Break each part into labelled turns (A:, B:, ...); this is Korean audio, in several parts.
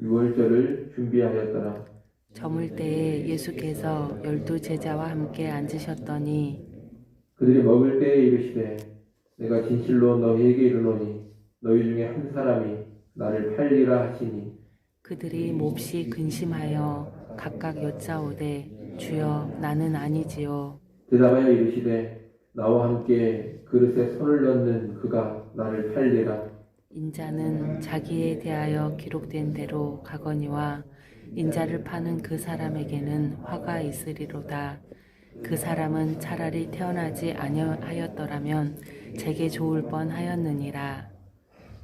A: 유월절을 준비하였더라.
B: 저물 때에 예수께서 열두 제자와 함께 앉으셨더니
A: 그들이 먹을 때에 이르시되 내가 진실로 너희에게 이르노니 너희 중에 한 사람이 나를 팔리라 하시니.
B: 그들이 몹시 근심하여 각각 여짜오되 주여 나는 아니지요.
A: 대답하여 이르시되 나와 함께 그릇에 손을 넣는 그가 나를 팔리라
B: 인자는 자기에 대하여 기록된 대로 가거니와 인자를 파는 그 사람에게는 화가 있으리로다. 그 사람은 차라리 태어나지 아니하였더라면 제게 좋을 뻔하였느니라.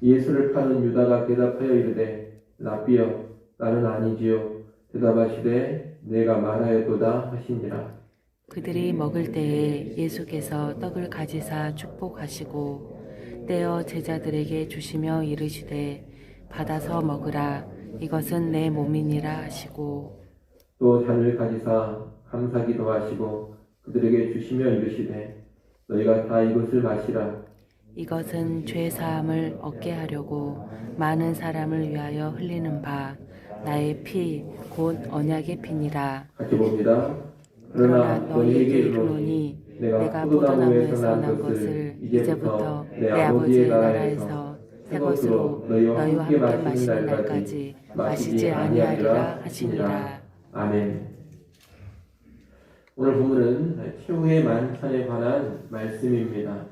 A: 예수를 파는 유다가 대답하여 이르되 라비여 나는 아니지요 대답하시되 내가 말하였도다 하시니라
B: 그들이 먹을 때에 예수께서 떡을 가지사 축복하시고 떼어 제자들에게 주시며 이르시되 받아서 먹으라. 이것은 내 몸이니라 하시고.
A: 또 잔을 가지사 감사기도 하시고 그들에게 주시며 이르시되 너희가 다 이것을 마시라.
B: 이것은 죄 사함을 얻게 하려고 많은 사람을 위하여 흘리는 바 나의 피 곧 언약의 피니라.
A: 같이 봅니다.
B: 그러나
A: 그러나
B: 너희에게 이르노니 내가 포도나무에서 난 것을 이제부터 내 아버지의 나라에서 새 것으로 너희와 함께 마시는 날까지 마시지 아니하리라 하시니라
A: 아멘. 오늘 본문은 최후의 만찬에 관한 말씀입니다.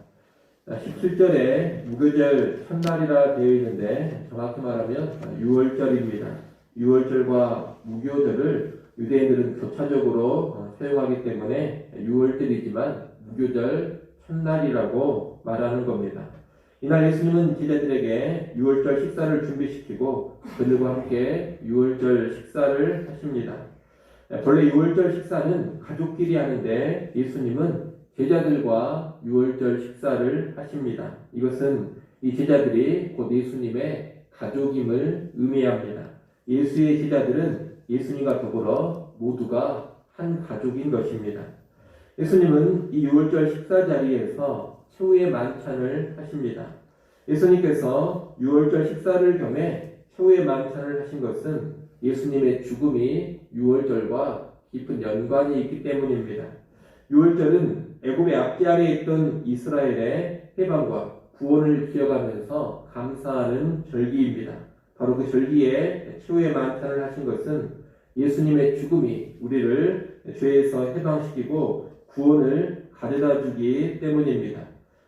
A: 17절에 무교절 첫날이라 되어 있는데 정확히 말하면 6월절입니다. 6월절과 무교절을 유대인들은 교차적으로 사용하기 때문에 6월절이지만 무교절 첫날이라고 말하는 겁니다. 이날 예수님은 제자들에게 6월절 식사를 준비시키고 그들과 함께 6월절 식사를 하십니다. 본래 6월절 식사는 가족끼리 하는데 예수님은 제자들과 6월절 식사를 하십니다. 이것은 이 제자들이 곧 예수님의 가족임을 의미합니다. 예수의 제자들은 예수님과 더불어 모두가 한 가족인 것입니다. 예수님은 이 6월절 식사 자리에서 최후의 만찬을 하십니다. 예수님께서 6월절 식사를 겸해 최후의 만찬을 하신 것은 예수님의 죽음이 6월절과 깊은 연관이 있기 때문입니다. 6월절은 애굽의 앞뒤 아래에 있던 이스라엘의 해방과 구원을 기억하면서 감사하는 절기입니다. 바로 그 절기에 최후의 만찬을 하신 것은 예수님의 죽음이 우리를 죄에서 해방시키고 구원을 가져다 주기 때문입니다.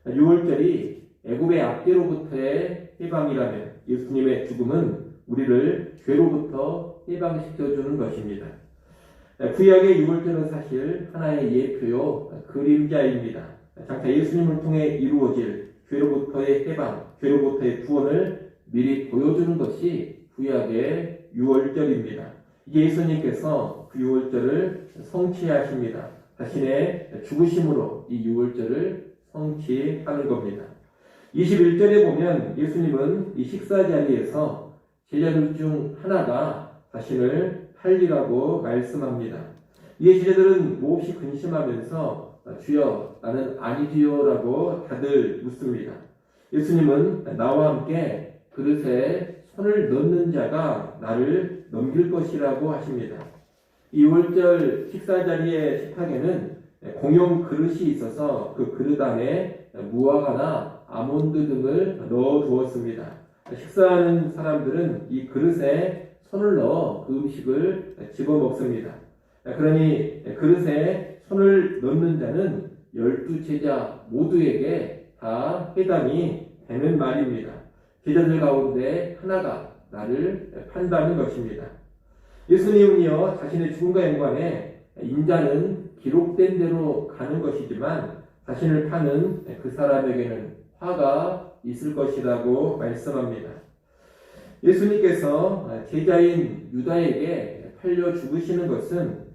A: 6월절이 애굽의 앞뒤로부터의 해방이라면 예수님의 죽음은 우리를 죄로부터 해방시켜 주는 것입니다. 구약의 6월절은 사실 하나의 예표요 그림자입니다. 장차 예수님을 통해 이루어질 죄로부터의 해방, 죄로부터의 구원을 미리 보여주는 것이 구약의 6월절입니다. 예수님께서 그 6월절을 성취 하십니다. 자신의 죽으심으로 이 6월절을 성취 하는 겁니다. 21절에 보면 예수님은 이 식사 자리에서 제자들 중 하나가 자신을 팔리라고 말씀합니다. 이에 제자들은 몹시 근심하면서 주여 나는 아니지요라고 다들 묻습니다. 예수님은 나와 함께 그릇에 손을 넣는 자가 나를 넘길 것이라고 하십니다. 이 6월절 식사 자리의 식탁에는 공용 그릇이 있어서 그 그릇 안에 무화과나 아몬드 등을 넣어 두었습니다. 식사하는 사람들은 이 그릇에 손을 넣어 그 음식을 집어 먹습니다. 그러니 그릇에 손을 넣는 자는 열두 제자 모두에게 다 해당이 되는 말입니다. 제자들 가운데 하나가 나를 판다는 것입니다. 예수님은요, 자신의 죽음과 연관에 인자는 기록된 대로 가는 것이지만 자신을 파는 그 사람에게는 화가 있을 것이라고 말씀합니다. 예수님께서 제자인 유다에게 팔려 죽으시는 것은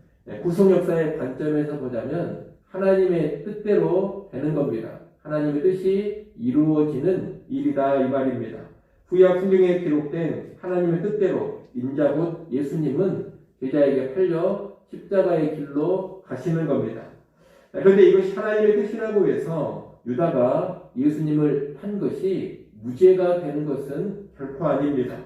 A: 구속 역사의 관점에서 보자면 하나님의 뜻대로 되는 겁니다. 하나님의 뜻이 이루어지는 일이다 이 말입니다. 구약 성경에 기록된 하나님의 뜻대로 인자 곧 예수님은 제자에게 팔려 십자가의 길로 가시는 겁니다. 그런데 이것이 하나님의 뜻이라고 해서 유다가 예수님을 판 것이 무죄가 되는 것은 결코 아닙니다.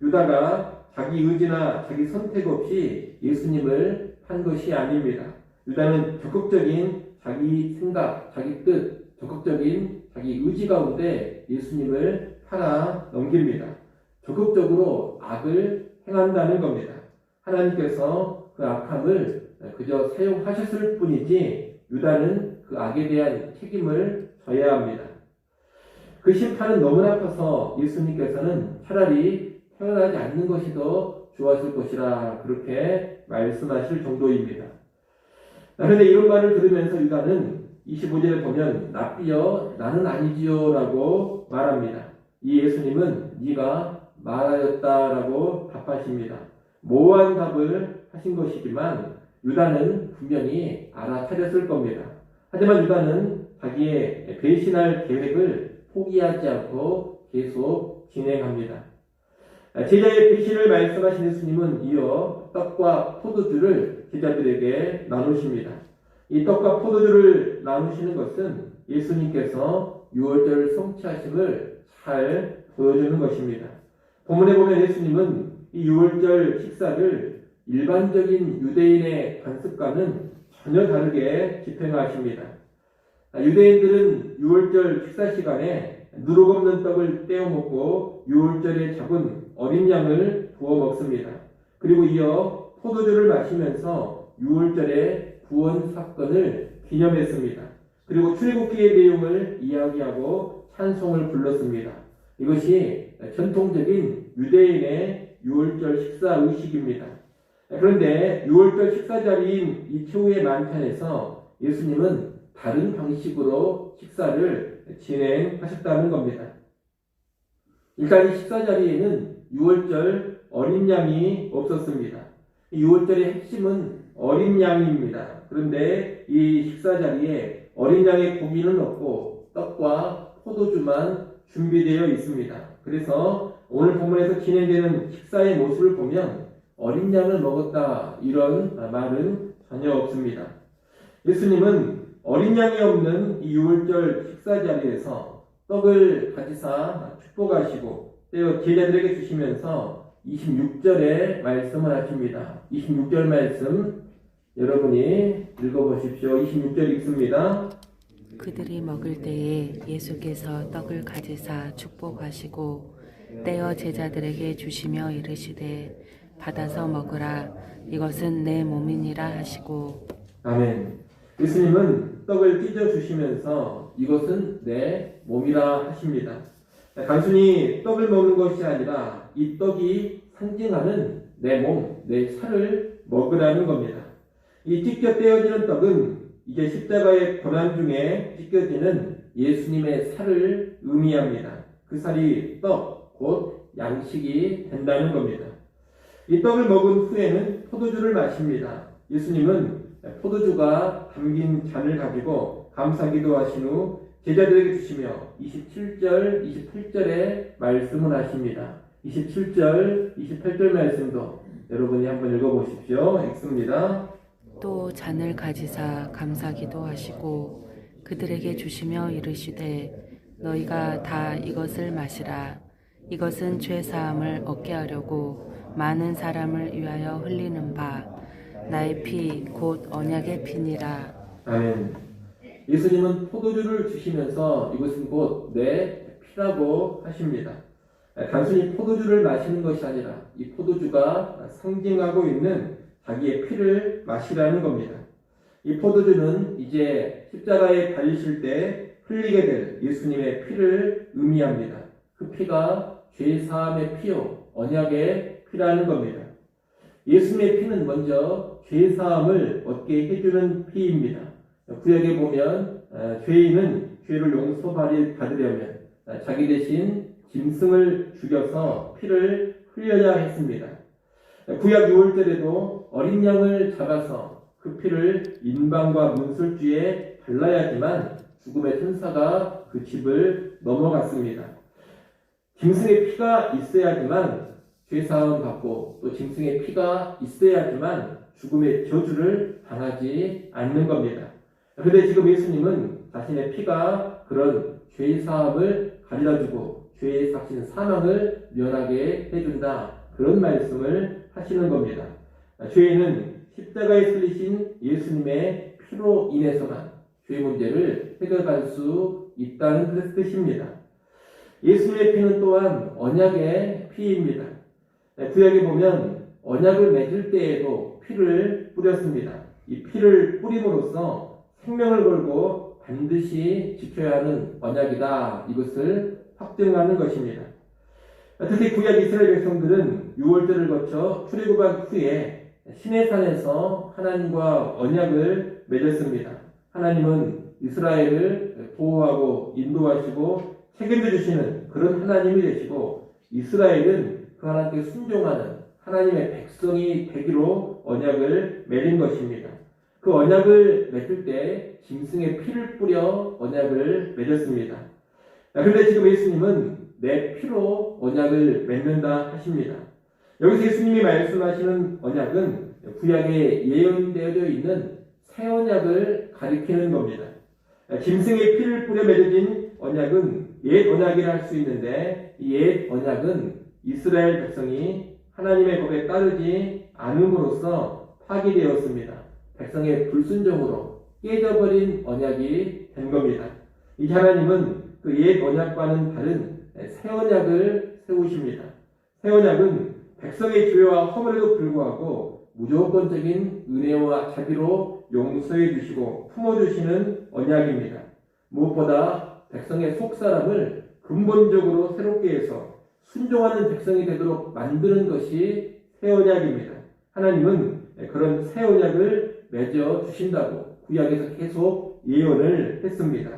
A: 유다가 자기 의지나 자기 선택 없이 예수님을 판 것이 아닙니다. 유다는 적극적인 자기 생각, 자기 뜻, 적극적인 자기 의지 가운데 예수님을 팔아 넘깁니다. 적극적으로 악을 행한다는 겁니다. 하나님께서 그 악함을 그저 사용하셨을 뿐이지 유다는 그 악에 대한 책임을 져야 합니다. 그 심판은 너무나 커서 예수님께서는 차라리 태어나지 않는 것이 더 좋았을 것이라 그렇게 말씀하실 정도입니다. 그런데 이런 말을 들으면서 유다는 25절에 보면 납비여 나는 아니지요 라고 말합니다. 이 예수님은 네가 말하였다라고 답하십니다. 모호한 답을 하신 것이지만 유다는 분명히 알아차렸을 겁니다. 하지만 유다는 자기의 배신할 계획을 포기하지 않고 계속 진행합니다. 제자의 배신을 말씀하신 예수님은 이어 떡과 포도주를 제자들에게 나누십니다. 이 떡과 포도주를 나누시는 것은 예수님께서 6월절 성취하심을 잘 보여주는 것입니다. 본문에 보면 예수님은 이 6월절 식사를 일반적인 유대인의 관습과는 전혀 다르게 집행하십니다. 유대인들은 6월절 식사 시간에 누룩 없는 떡을 떼어 먹고 6월절에 잡은 어린 양을 구워 먹습니다. 그리고 이어 포도주를 마시면서 6월절의 구원 사건을 기념했습니다. 그리고 출애굽기의 내용을 이야기하고 찬송을 불렀습니다. 이것이 전통적인 유대인의 6월절 식사 의식입니다. 그런데 6월절 식사 자리인 이 최후의 만찬에서 예수님은 다른 방식으로 식사를 진행하셨다는 겁니다. 일단 이 식사 자리에는 6월절 어린 양이 없었습니다. 6월절의 핵심은 어린 양입니다. 그런데 이 식사 자리에 어린 양의 고기는 없고 떡과 포도주만 준비되어 있습니다. 그래서 오늘 본문에서 진행되는 식사의 모습을 보면 어린 양을 먹었다 이런 말은 전혀 없습니다. 예수님은 어린 양이 없는 이 6월절 식사 자리에서 떡을 가지사 축복하시고 떼어 제자들에게 주시면서 26절에 말씀을 하십니다. 26절 말씀 여러분이 읽어보십시오. 26절 읽습니다.
B: 그들이 먹을 때에 예수께서 떡을 가지사 축복하시고 떼어 제자들에게 주시며 이르시되 받아서 먹으라 이것은 내 몸이니라 하시고
A: 아멘. 예수님은 떡을 찢어 주시면서 이것은 내 몸이라 하십니다. 단순히 떡을 먹는 것이 아니라 이 떡이 상징하는 내 몸, 내 살을 먹으라는 겁니다. 이 찢겨 떼어지는 떡은 이제 십자가의 고난 중에 찢겨지는 예수님의 살을 의미합니다. 그 살이 떡, 곧 양식이 된다는 겁니다. 이 떡을 먹은 후에는 포도주를 마십니다. 예수님은 포도주가 담긴 잔을 가지고 감사기도 하신 후 제자들에게 주시며 27절, 28절에 말씀을 하십니다. 27절, 28절 말씀도 여러분이 한번 읽어보십시오. 읽습니다.
B: 또 잔을 가지사 감사기도 하시고 그들에게 주시며 이르시되 너희가 다 이것을 마시라 이것은 죄 사함을 얻게 하려고 많은 사람을 위하여 흘리는 바 나의 피 곧 언약의 피니라
A: 아멘. 예수님은 포도주를 주시면서 이것은 곧 내 피라고 하십니다. 단순히 포도주를 마시는 것이 아니라 이 포도주가 상징하고 있는 자기의 피를 마시라는 겁니다. 이 포도주는 이제 십자가에 달리실 때 흘리게 될 예수님의 피를 의미합니다. 그 피가 죄 사함의 피요 언약의 피라는 겁니다. 예수님의 피는 먼저 죄 사함을 얻게 해주는 피입니다. 구약에 보면 어, 죄인은 죄를 용서받으려면 어, 자기 대신 짐승을 죽여서 피를 흘려야 했습니다. 구약 6월절에도 어린 양을 잡아서 그 피를 인방과 문술주에 발라야지만 죽음의 천사가 그 집을 넘어갔습니다. 짐승의 피가 있어야지만 죄사함 받고 또 짐승의 피가 있어야지만 죽음의 저주를 당하지 않는 겁니다. 그런데 지금 예수님은 자신의 피가 그런 죄사함을 가져다주고 죄의 삭신 사망을 면하게 해준다. 그런 말씀을 하시는 겁니다. 죄인은 십자가에 쓸리신 예수님의 피로 인해서만 죄 문제를 해결할 수 있다는 뜻입니다. 예수님의 피는 또한 언약의 피입니다. 구약에 보면 언약을 맺을 때에도 피를 뿌렸습니다. 이 피를 뿌림으로써 생명을 걸고 반드시 지켜야 하는 언약이다. 이것을 확증하는 것입니다. 특히 구약 이스라엘 백성들은 6월절을 거쳐 출애굽한 후에 시내산에서 하나님과 언약을 맺었습니다. 하나님은 이스라엘을 보호하고 인도하시고 책임져 주시는 그런 하나님이 되시고 이스라엘은 그 하나님께 순종하는 하나님의 백성이 되기로 언약을 맺은 것입니다. 그 언약을 맺을 때 짐승의 피를 뿌려 언약을 맺었습니다. 그런데 지금 예수님은 내 피로 언약을 맺는다 하십니다. 여기서 예수님이 말씀하시는 언약은 구약에 예언되어 있는 새 언약을 가리키는 겁니다. 짐승의 피를 뿌려 맺어진 언약은 옛 언약이라 할 수 있는데 이옛 언약은 이스라엘 백성이 하나님의 법에 따르지 않음으로써 파기되었습니다. 백성의 불순종으로 깨져버린 언약이 된 겁니다. 이 하나님은 그 옛 언약과는 다른 새 언약을 세우십니다. 새 언약은 백성의 죄와 허물에도 불구하고 무조건적인 은혜와 자비로 용서해 주시고 품어 주시는 언약입니다. 무엇보다 백성의 속사람을 근본적으로 새롭게 해서 순종하는 백성이 되도록 만드는 것이 새 언약입니다. 하나님은 그런 새 언약을 맺어 주신다고 구약에서 계속 예언을 했습니다.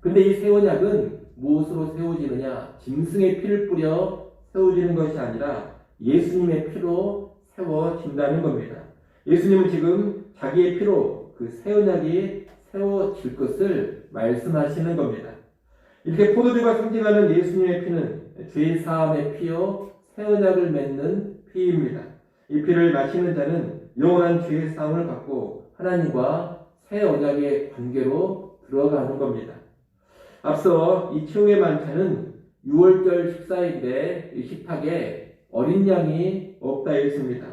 A: 근데 이 새 언약은 무엇으로 세워지느냐? 짐승의 피를 뿌려 세워지는 것이 아니라 예수님의 피로 세워진다는 겁니다. 예수님은 지금 자기의 피로 그 새 언약이 세워질 것을 말씀하시는 겁니다. 이렇게 포도주가 상징하는 예수님의 피는 죄 사함의 피요 새 언약을 맺는 피입니다. 이 피를 마시는 자는 영원한 죄 사함을 받고 하나님과 새 언약의 관계로 들어가는 겁니다. 앞서 이 최후의 만찬은 6월절 식사인데 이 식탁에 어린 양이 없다 했습니다.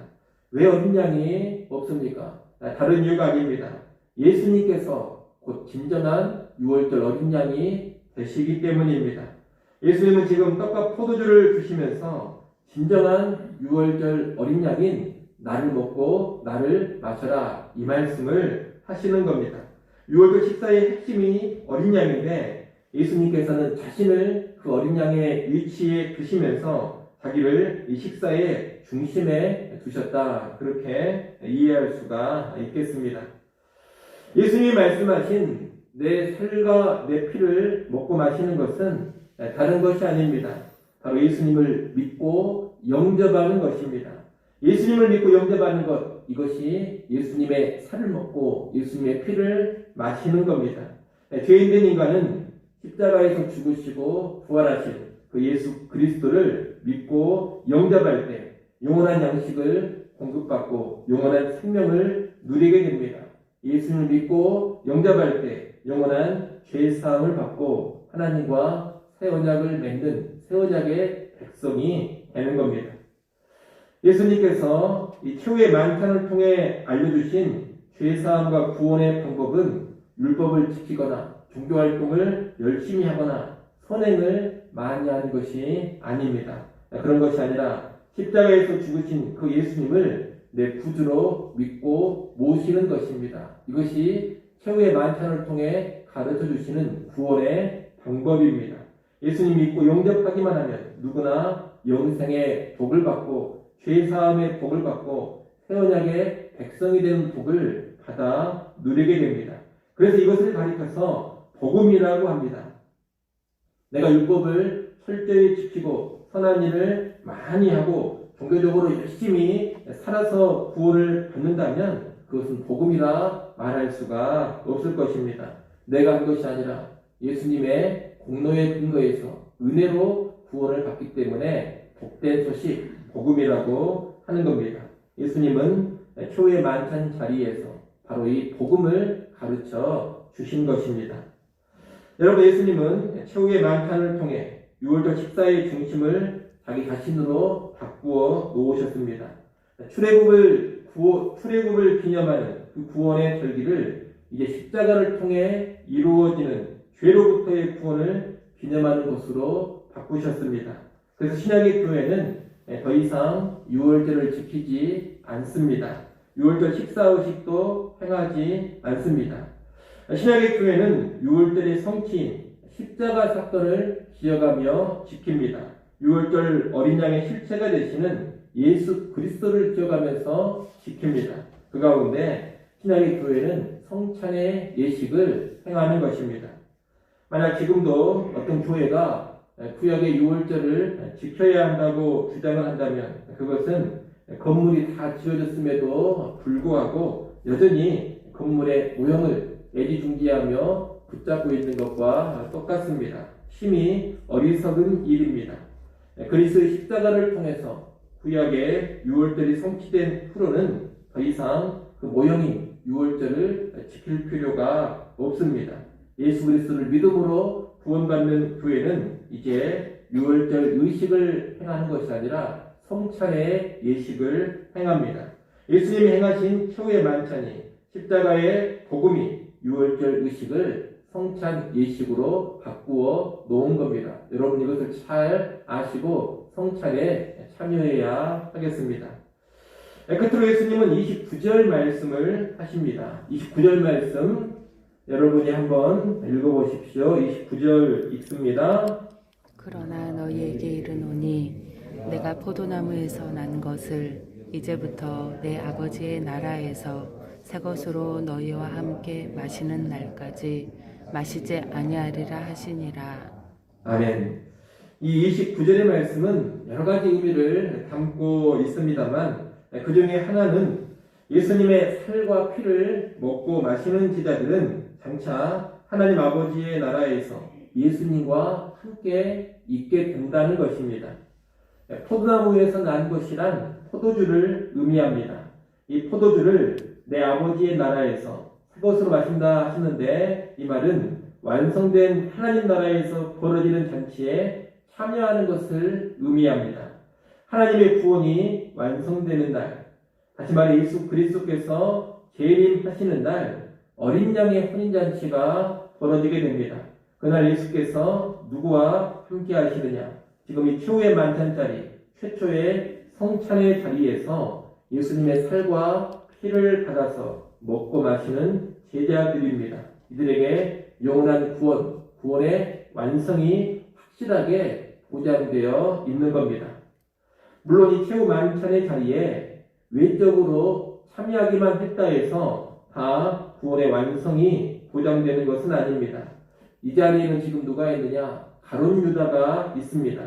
A: 왜 어린 양이 없습니까? 다른 이유가 아닙니다. 예수님께서 곧 진정한 6월절 어린 양이 되시기 때문입니다. 예수님은 지금 떡과 포도주를 주시면서 진정한 6월절 어린 양인 나를 먹고 나를 마셔라 이 말씀을 하시는 겁니다. 6월절 식사의 핵심이 어린 양인데 예수님께서는 자신을 그 어린 양의 위치에 두시면서 자기를 이 식사의 중심에 두셨다. 그렇게 이해할 수가 있겠습니다. 예수님이 말씀하신 내 살과 내 피를 먹고 마시는 것은 다른 것이 아닙니다. 바로 예수님을 믿고 영접하는 것입니다. 예수님을 믿고 영접하는 것, 이것이 예수님의 살을 먹고 예수님의 피를 마시는 겁니다. 죄인된 인간은 십자가에서 죽으시고 부활하신 그 예수 그리스도를 믿고 영접할 때 영원한 양식을 공급받고 영원한 생명을 누리게 됩니다. 예수님을 믿고 영접할 때 영원한 죄 사함을 받고 하나님과 새 언약을 맺는 새 언약의 백성이 되는 겁니다. 예수님께서 이 최후의 만찬을 통해 알려주신 죄 사함과 구원의 방법은 율법을 지키거나 종교 활동을 열심히 하거나 선행을 많이 하는 것이 아닙니다. 그런 것이 아니라 십자가에서 죽으신 그 예수님을 내 구주로 믿고 모시는 것입니다. 이것이 최후의 만찬을 통해 가르쳐 주시는 구원의 방법입니다. 예수님 믿고 영접하기만 하면 누구나 영생의 복을 받고 죄사함의 복을 받고 새언약의 백성이 되는 복을 받아 누리게 됩니다. 그래서 이것을 가리켜서 복음이라고 합니다. 내가 율법을 철저히 지키고 선한 일을 많이 하고 종교적으로 열심히 살아서 구원을 받는다면 그것은 복음이라 말할 수가 없을 것입니다. 내가 한 것이 아니라 예수님의 공로에 근거해서 은혜로 구원을 받기 때문에 복된 소식, 복음이라고 하는 겁니다. 예수님은 초의 만찬 자리에서 바로 이 복음을 가르쳐 주신 것입니다. 여러분, 예수님은 최후의 만찬을 통해 6월절 식사의 중심을 자기 자신으로 바꾸어 놓으셨습니다. 출애굽을 구호, 출애굽을 기념하는 그 구원의 절기를 이제 십자가를 통해 이루어지는 죄로부터의 구원을 기념하는 것으로 바꾸셨습니다. 그래서 신약의 교회는 더 이상 6월절을 지키지 않습니다. 6월절 식사 의식도 행하지 않습니다. 신약의 교회는 6월절의 성취인 십자가 사건을 기억하며 지킵니다. 6월절 어린 양의 실체가 되시는 예수 그리스도를 기억하면서 지킵니다. 그 가운데 신약의 교회는 성찬의 예식을 행하는 것입니다. 만약 지금도 어떤 교회가 구약의 6월절을 지켜야 한다고 주장을 한다면 그것은 건물이 다 지어졌음에도 불구하고 여전히 건물의 모형을 애지중지하며 붙잡고 있는 것과 똑같습니다. 심히 어리석은 일입니다. 그리스의 십자가를 통해서 구약의 6월절이 성취된 후로는 더 이상 그 모형인 6월절을 지킬 필요가 없습니다. 예수 그리스도를 믿음으로 구원받는 교회는 이제 6월절 의식을 행하는 것이 아니라 성찬의 예식을 행합니다. 예수님이 행하신 최후의 만찬이 십자가의 복음이 6월절 의식을 성찬 예식으로 바꾸어 놓은 겁니다. 여러분 이것을 잘 아시고 성찬에 참여해야 하겠습니다. 끝으로 예수님은 29절 말씀을 하십니다. 29절 말씀 여러분이 한번 읽어보십시오. 29절 읽습니다.
B: 그러나 너희에게 이르노니 내가 포도나무에서 난 것을 이제부터 내 아버지의 나라에서 새 것으로 너희와 함께 마시는 날까지 마시지 아니하리라 하시니라.
A: 아멘. 이 29절의 말씀은 여러 가지 의미를 담고 있습니다만 그 중에 하나는 예수님의 살과 피를 먹고 마시는 제자들은 장차 하나님 아버지의 나라에서 예수님과 함께 있게 된다는 것입니다. 포도나무에서 난 것이란 포도주를 의미합니다. 이 포도주를 내 아버지의 나라에서 새 것으로 마신다 하시는데 이 말은 완성된 하나님 나라에서 벌어지는 잔치에 참여하는 것을 의미합니다. 하나님의 구원이 완성되는 날, 다시 말해 예수 그리스도께서 재림하시는 날, 어린 양의 혼인 잔치가 벌어지게 됩니다. 그날 예수께서 누구와 함께 하시느냐? 지금 이 최후의 만찬 자리, 최초의 성찬의 자리에서 예수님의 살과 피를 받아서 먹고 마시는 제자들입니다. 이들에게 영원한 구원, 구원의 완성이 확실하게 보장되어 있는 겁니다. 물론 이 최후 만찬의 자리에 외적으로 참여하기만 했다 해서 다 구원의 완성이 보장되는 것은 아닙니다. 이 자리에는 지금 누가 있느냐? 가론 유다가 있습니다.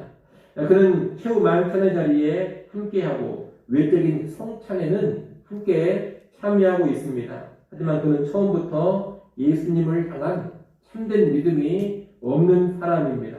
A: 그는 최후 만찬의 자리에 함께하고 외적인 성찬에는 함께 참여하고 있습니다. 하지만 그는 처음부터 예수님을 향한 참된 믿음이 없는 사람입니다.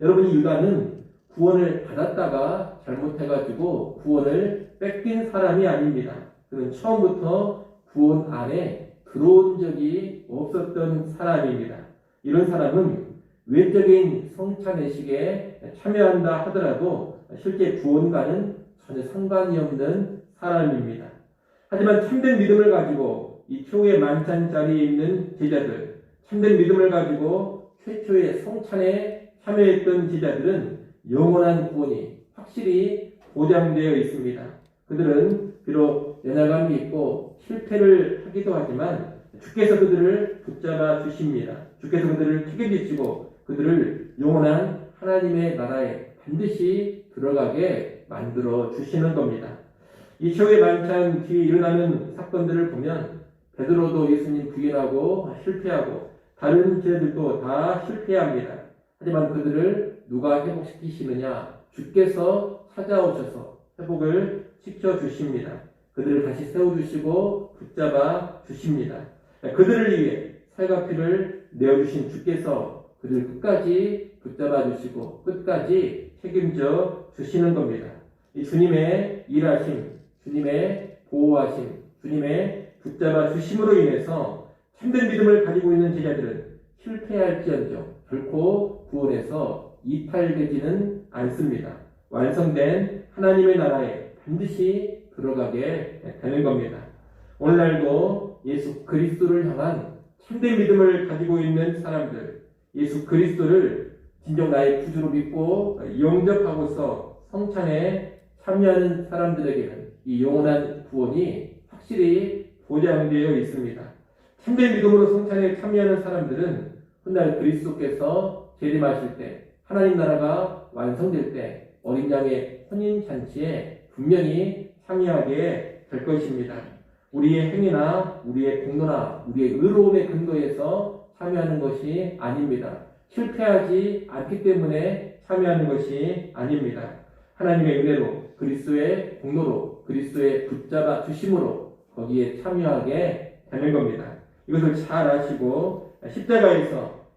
A: 여러분 이 유다는 구원을 받았다가 잘못해가지고 구원을 뺏긴 사람이 아닙니다. 그는 처음부터 구원 안에 들어온 적이 없었던 사람입니다. 이런 사람은 외적인 성찬의식에 참여한다 하더라도 실제 구원과는 전혀 상관이 없는 사람입니다. 하지만 참된 믿음을 가지고 이 최후의 만찬 자리에 있는 제자들, 참된 믿음을 가지고 최초의 성찬에 참여했던 제자들은 영원한 구원이 확실히 보장되어 있습니다. 그들은 비록 연약함이 있고 실패를 하기도 하지만 주께서 그들을 붙잡아 주십니다. 주께서 그들을 비치고 그들을 영원한 하나님의 나라에 반드시 들어가게 만들어 주시는 겁니다. 이 최후의 만찬 뒤에 일어나는 사건들을 보면 베드로도 예수님 부인하고 실패하고 다른 제자들도 다 실패합니다. 하지만 그들을 누가 회복시키시느냐? 주께서 찾아오셔서 회복을 시켜 주십니다. 그들을 다시 세워주시고 붙잡아 주십니다. 그들을 위해 살과 피를 내어주신 주께서 그들을 끝까지 붙잡아 주시고 끝까지 책임져 주시는 겁니다. 이 주님의 일하심, 주님의 보호하심, 주님의 붙잡아 주심으로 인해서 참된 믿음을 가지고 있는 제자들은 실패할지언정 결코 구원에서 이탈되지는 않습니다. 완성된 하나님의 나라에 반드시 들어가게 되는 겁니다. 오늘날도 예수 그리스도를 향한 참된 믿음을 가지고 있는 사람들, 예수 그리스도를 진정 나의 구주로 믿고 영접하고서 성찬에 참여하는 사람들에게는 이 영원한 구원이 확실히 보장되어 있습니다. 참된 믿음으로 성찬에 참여하는 사람들은 훗날 그리스도께서 재림하실 때 하나님 나라가 완성될 때 어린 양의 혼인 잔치에 분명히 참여하게 될 것입니다. 우리의 행위나 우리의 공로나 우리의 의로움의 근거에서 참여하는 것이 아닙니다. 실패하지 않기 때문에 참여하는 것이 아닙니다. 하나님의 은혜로 그리스도의 공로로 그리스도의 붙잡아 주심으로 거기에 참여하게 되는 겁니다. 이것을 잘 아시고 십자가에서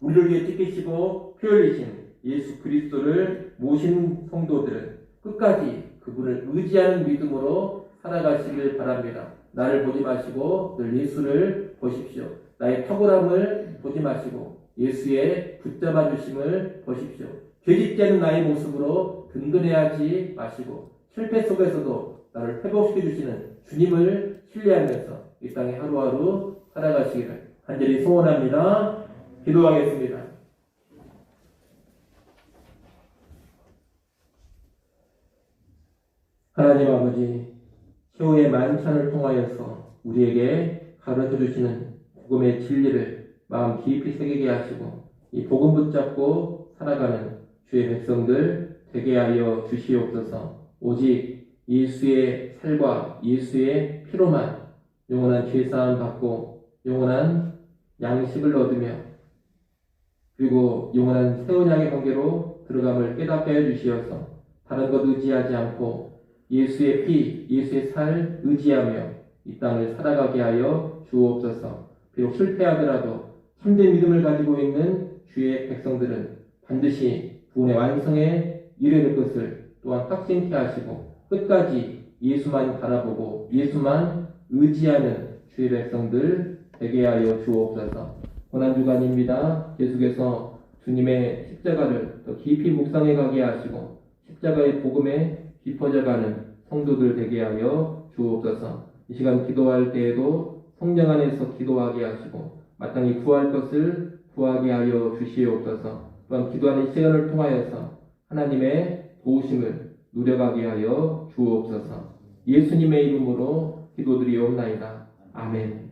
A: 우리를 위해 찢기시고 피 흘리신 예수 그리스도를 모신 성도들은 끝까지 그분을 의지하는 믿음으로 살아가시길 바랍니다. 나를 보지 마시고 늘 예수를 보십시오. 나의 탁월함을 보지 마시고 예수의 붙잡아 주심을 보십시오. 않은 나의 모습으로 든든해하지 마시고 실패 속에서도 나를 회복시켜 주시는 주님을 신뢰하면서 이 땅에 하루하루 살아가시기를 간절히 소원합니다. 기도하겠습니다. 하나님 아버지, 최후의 만찬을 통하여서 우리에게 가르쳐 주시는 복음의 진리를 마음 깊이 새기게 하시고 이 복음 붙잡고 살아가는 주의 백성들 되게 하여 주시옵소서. 오직 예수의 살과 예수의 피로만 영원한 죄사함 받고 영원한 양식을 얻으며 그리고 영원한 세원양의 관계로 들어감을 깨닫게 해 주시어서 다른 것 의지하지 않고 예수의 피, 예수의 살 의지하며 이 땅을 살아가게 하여 주옵소서. 비록 실패하더라도 참된 믿음을 가지고 있는 주의 백성들은 반드시 구원의 완성에 이르게 될 것을 또한 확신케 하시고 끝까지 예수만 바라보고 예수만 의지하는 주의 백성들 되게 하여 주옵소서. 고난 주간입니다. 계속해서 주님의 십자가를 더 깊이 묵상해 가게 하시고 십자가의 복음에 깊어져가는 성도들 되게 하여 주옵소서. 이 시간 기도할 때에도 성령 안에서 기도하게 하시고 마땅히 구할 것을 구하게 하여 주시옵소서. 또한 기도하는 시간을 통하여서 하나님의 도우심을 누려가게 하여 주옵소서. 예수님의 이름으로 기도드리옵나이다. 아멘.